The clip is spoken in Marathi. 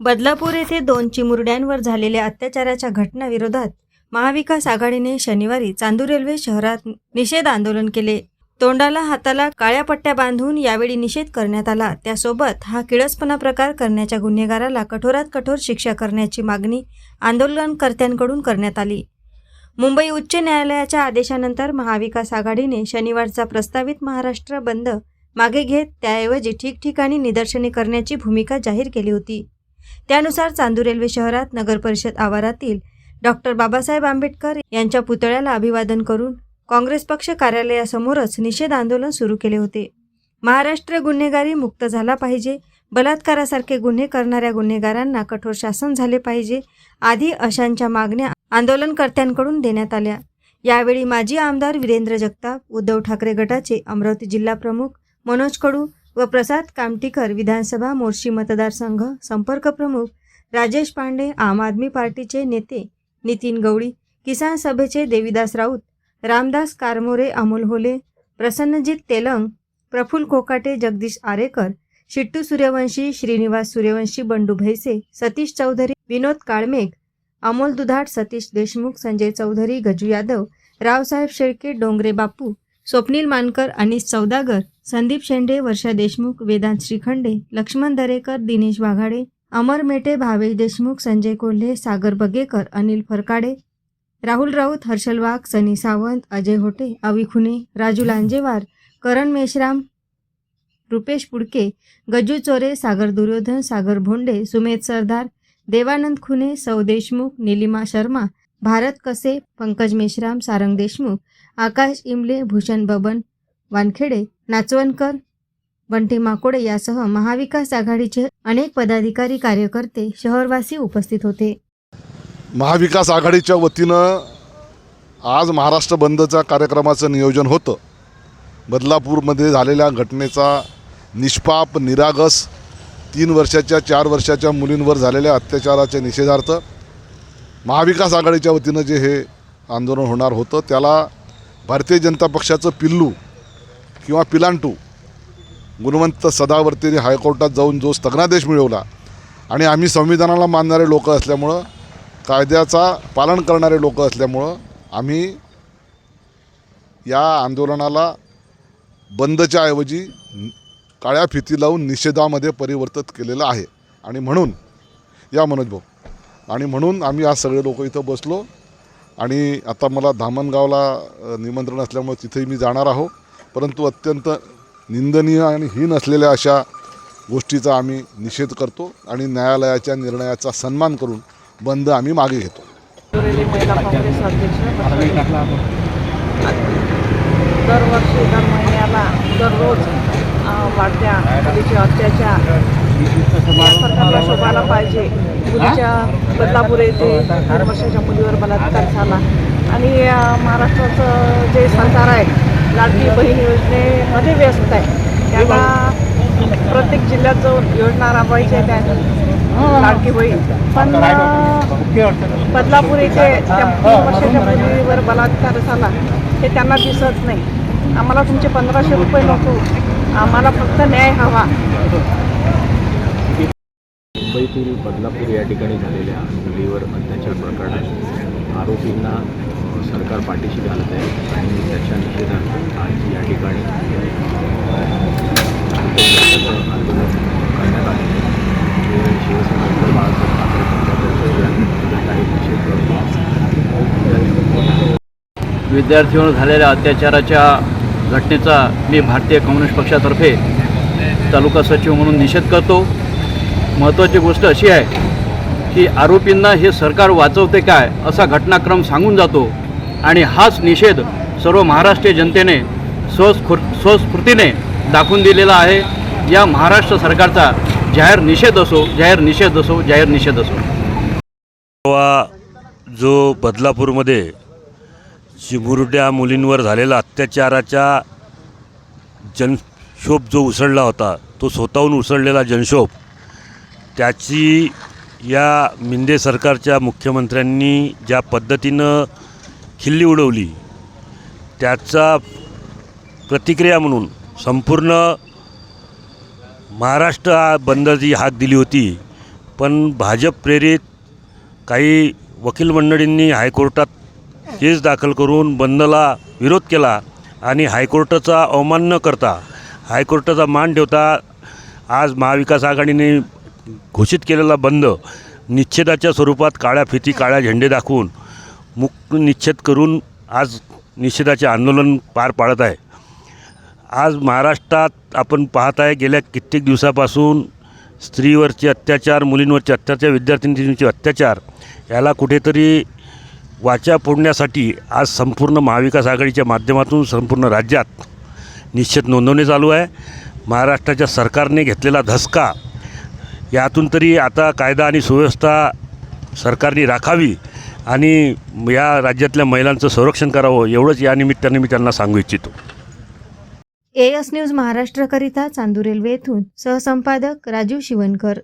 बदलापूर येथे दोन चिमुरड्यांवर झालेल्या अत्याचाराच्या घटनाविरोधात महाविकास आघाडीने शनिवारी चांदूर रेल्वे शहरात निषेध आंदोलन केले. तोंडाला हाताला काळ्या पट्ट्या बांधून यावेळी निषेध करण्यात आला. त्यासोबत हा किळसपणा प्रकार करण्याच्या गुन्हेगाराला कठोरात कठोर शिक्षा करण्याची मागणी आंदोलनकर्त्यांकडून करण्यात आली. मुंबई उच्च न्यायालयाच्या आदेशानंतर महाविकास आघाडीने शनिवारचा प्रस्तावित महाराष्ट्र बंद मागे घेत त्याऐवजी ठिकठिकाणी निदर्शने करण्याची भूमिका जाहीर केली होती. त्यानुसार चांदूर रेल्वे शहरात नगरपरिषद आवारातील डॉक्टर बाबासाहेब आंबेडकर यांच्या पुतळ्याला अभिवादन करून काँग्रेस पक्ष कार्यालयासमोरच निषेध आंदोलन सुरू केले होते. महाराष्ट्र गुन्हेगारी मुक्त झाला पाहिजे बलात्कारासारखे गुन्हे करणाऱ्या गुन्हेगारांना कठोर शासन झाले पाहिजे आदी अशांच्या मागण्या आंदोलनकर्त्यांकडून देण्यात आल्या. यावेळी माजी आमदार वीरेंद्र जगताप उद्धव ठाकरे गटाचे अमरावती जिल्हा प्रमुख मनोज कडू व प्रसाद कामटीकर विधानसभा मोर्शी मतदारसंघ संपर्क प्रमुख राजेश पांडे आम आदमी पार्टीचे नेते नितीन गवळी किसान सभेचे देविदास राऊत रामदास कारमोरे अमोल होले प्रसन्नजित तेलंग प्रफुल्ल कोकाटे जगदीश आरेकर शिट्टू सूर्यवंशी श्रीनिवास सूर्यवंशी बंडू भैसे सतीश चौधरी विनोद काळमेघ अमोल दुधाट सतीश देशमुख संजय चौधरी गजू यादव रावसाहेब शेळके डोंगरे बापू स्वप्नील मानकर अनिस चौदागर संदीप शेंडे वर्षा देशमुख वेदांत श्रीखंडे लक्ष्मण दरेकर दिनेश वाघाडे अमर मेटे भावेश देशमुख संजय कोल्हे सागर बगेकर अनिल फरकाडे राहुल राऊत हर्षल वाघ सनी सावंत अजय होटे अवी खुने राजू लांजेवार करण मेश्राम रुपेश पुडके गजू चोरे सागर दुर्योधन सागर भोंडे सुमेध सरदार देवानंद खुने सौ देशमुख निलिमा शर्मा भारत कसे पंकज मेश्राम सारंग देशमुख आकाश इमले भूषण बबन वानखेडे नाचवणकर बंटी माकोडे यासह महाविकास आघाडीचे अनेक पदाधिकारी कार्यकर्ते शहरवासी उपस्थित होते. महाविकास आघाडीच्या वतीनं आज महाराष्ट्र बंदच्या कार्यक्रमाचं नियोजन होतं. बदलापूरमध्ये झालेल्या घटनेचा निष्पाप निरागस तीन वर्षाच्या चार वर्षाच्या मुलींवर झालेल्या अत्याचाराच्या निषेधार्थ महाविकास आघाडीच्या वतीनं जे हे आंदोलन होणार होतं त्याला भारतीय जनता पक्षाचं पिल्लू किंवा पिलांटू गुणवंत सदावर्तीने हायकोर्टात जाऊन जो स्थगनादेश मिळवला आणि आम्ही संविधानाला मानणारे लोक असल्यामुळं कायद्याचा पालन करणारे लोक असल्यामुळं आम्ही या आंदोलनाला बंदच्या ऐवजी काळ्या फिती लावून निषेधामध्ये परिवर्तित केलेलं आहे. आणि म्हणून या मनोज भाऊ आणि म्हणून आम्ही आज सगळे लोक इथं बसलो. आणि आता मला धामणगावला निमंत्रण असल्यामुळे तिथेही मी जाणार आहो परंतु अत्यंत निंदनीय आणि हीन असलेल्या अशा गोष्टीचा आम्ही निषेध करतो आणि न्यायालयाच्या निर्णयाचा सन्मान करून बंद आम्ही मागे घेतो. दरवर्षी दर महिन्याला दररोज वाढत्या मुलीचे अत्याचार. या सरकारला शोभायला पाहिजे. मुलीच्या बदलापूर येथे दर वर्षाच्या मुलीवर बलात्कार झाला. आणि महाराष्ट्राचं जे सरकार आहे लाडकी बहीण योजनेमध्ये व्यस्त आहे. त्यांना प्रत्येक जिल्ह्यात जाऊन योजना राबवायची आहे त्या लाडकी बहीण. पण बदलापूर येथे त्या वर्षाच्या मुलीवर बलात्कार झाला. हे त्यांना दिसत नाही. आम्हाला तुमचे पंधराशे रुपये नको. आम्हाला फक्त न्याय हवा. मुंबईतील बदलापूर या ठिकाणी झालेल्या मुलीवर अत्याचार प्रकरणात आरोपींना सरकार पाठीशी घालत आहे आणि त्याच्या निषेधार्थ आज या ठिकाणी आंदोलन करण्यात आले. हे शिवसेनेचे बाळासाहेब ठाकरे काही निषेध विद्यार्थीवर झालेल्या अत्याचाराच्या घटनेचा मी भारतीय कम्युनिस्ट पक्षातर्फे तालुका सचिव म्हणून निषेध करतो. महत्त्वाची गोष्ट अशी आहे की आरोपींना हे सरकार वाचवते काय असा घटनाक्रम सांगून जातो आणि हाच निषेध सर्व महाराष्ट्रीय जनतेने स्वस्फूर स्वस्फूर्तीने दाखवून दिलेला आहे. या महाराष्ट्र सरकारचा जाहीर निषेध असो जाहीर निषेध असो जाहीर निषेध असो. जो बदलापूरमध्ये चिमुरड्या मुलींवर झालेला अत्याचाराचा जनक्षोभ जो उसळला होता तो स्वतःहून उसळलेला जनक्षोभ त्याची या मिंदे सरकारच्या मुख्यमंत्र्यांनी ज्या पद्धतीनं खिल्ली उडवली त्याचा प्रतिक्रिया म्हणून संपूर्ण महाराष्ट्र हा हाक दिली होती. पण भाजप प्रेरित काही वकील मंडळींनी हायकोर्टात केस दाखल करून बंदला विरोध केला आणि हायकोर्टाचा अवमान न करता हायकोर्टाचा मान ठेवता आज महाविकास आघाडीने घोषित केलेला बंद निच्छेदाच्या स्वरूपात काळ्या फिती काळ्या झेंडे दाखवून मुक्त निच्छेद करून आज निषेधाचे आंदोलन पार पाडत आहे. आज महाराष्ट्रात आपण पाहत आहे गेल्या कित्येक दिवसापासून स्त्रीवरचे अत्याचार मुलींवरचे अत्याचार विद्यार्थिनींचे अत्याचार याला कुठेतरी वाचा फोडण्यासाठी आज संपूर्ण महाविकास आघाडीच्या माध्यमातून संपूर्ण राज्यात निश्चित नोंदवणे चालू आहे. महाराष्ट्राच्या सरकारने घेतलेला धसका यातून तरी आता कायदा आणि सुव्यवस्था सरकारने राखावी आणि या राज्यातल्या महिलांचं संरक्षण करावं एवढंच या निमित्ताने मी त्यांना सांगू इच्छितो. एएस न्यूज महाराष्ट्रकरिता चांदूर रेल्वे येथून सहसंपादक राजीव शिवणकर